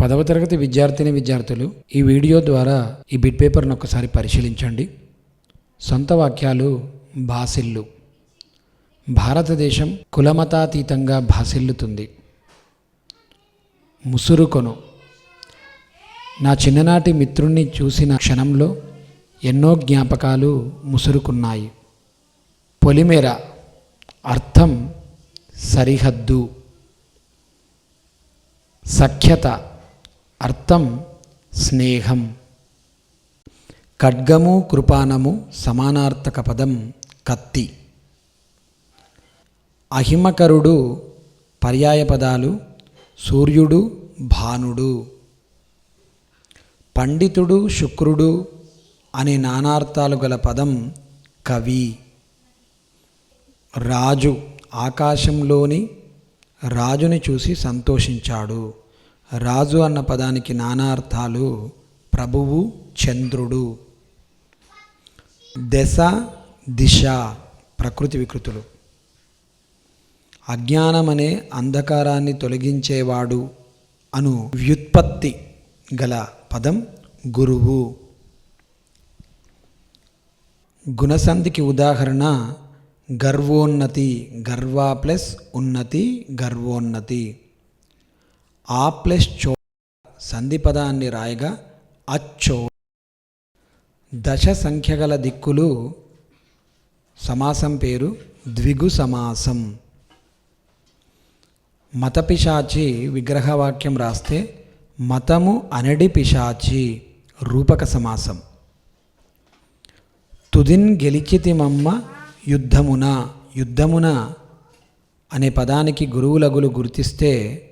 పదవ తరగతి విద్యార్థిని విద్యార్థులు ఈ వీడియో ద్వారా ఈ బిట్ పేపర్ను ఒకసారి పరిశీలించండి. సొంత వాక్యాలు భాసిల్లు భారతదేశం కులమతాతీతంగా భాసిల్లుతుంది ముసురుకొను నా చిన్ననాటి మిత్రుణ్ణి చూసిన క్షణంలో ఎన్నో జ్ఞాపకాలు ముసురుకున్నాయి. పొలిమేర. అర్థం సరిహద్దు. సఖ్యత. అర్థం స్నేహం. ఖడ్గము కృపానము సమానార్థక పదం కత్తి. అహిమకరుడు పర్యాయపదాలు సూర్యుడు భానుడు. పండితుడు శుక్రుడు అనే నానార్థాలు గల పదం కవి. రాజు ఆకాశంలోని రాజుని చూసి సంతోషించాడు. రాజు అన్న పదానికి నానార్థాలు ప్రభువు చంద్రుడు. దశ దిశ ప్రకృతి వికృతులు. అజ్ఞానమనే అంధకారాన్ని తొలగించేవాడు అను వ్యుత్పత్తి గల పదం గురువు. గుణసంధికి ఉదాహరణ గర్వోన్నతి గర్వా ప్లస్ ఉన్నతి గర్వోన్నతి. ఆ ప్లస్ చో సంధిపదాన్ని రాయగా అచ్చో. దశ సంఖ్య గల దిక్కులు సమాసం పేరు ద్విగు సమాసం. మతపిశాచి విగ్రహవాక్యం రాస్తే మతము అనడి పిశాచి రూపక సమాసం. తుదిన్ గెలిచితిమమ్మ యుద్ధమున యుద్ధమున అనే పదానికి గురువులగులు గుర్తిస్తే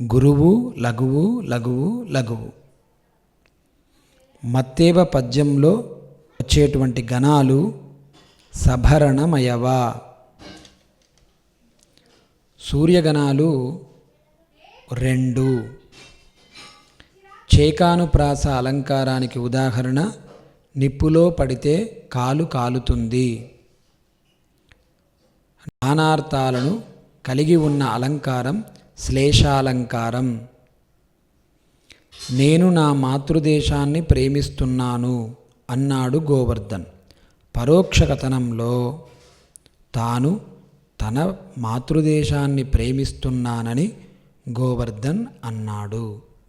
గురువు లఘువు లఘువు లఘువు. మత్తేవ పద్యంలో వచ్చేటువంటి గణాలు సభరణమయవ. సూర్యగణాలు రెండు. చేకానుప్రాస అలంకారానికి ఉదాహరణ నిప్పులో పడితే కాలు కాలుతుంది. నానార్థాలను కలిగి ఉన్న అలంకారం శ్లేషాలంకారం. నేను నా మాతృదేశాన్ని ప్రేమిస్తున్నాను అన్నాడు గోవర్ధన్. పరోక్ష కథనంలో తాను తన మాతృదేశాన్ని ప్రేమిస్తున్నానని గోవర్ధన్ అన్నాడు.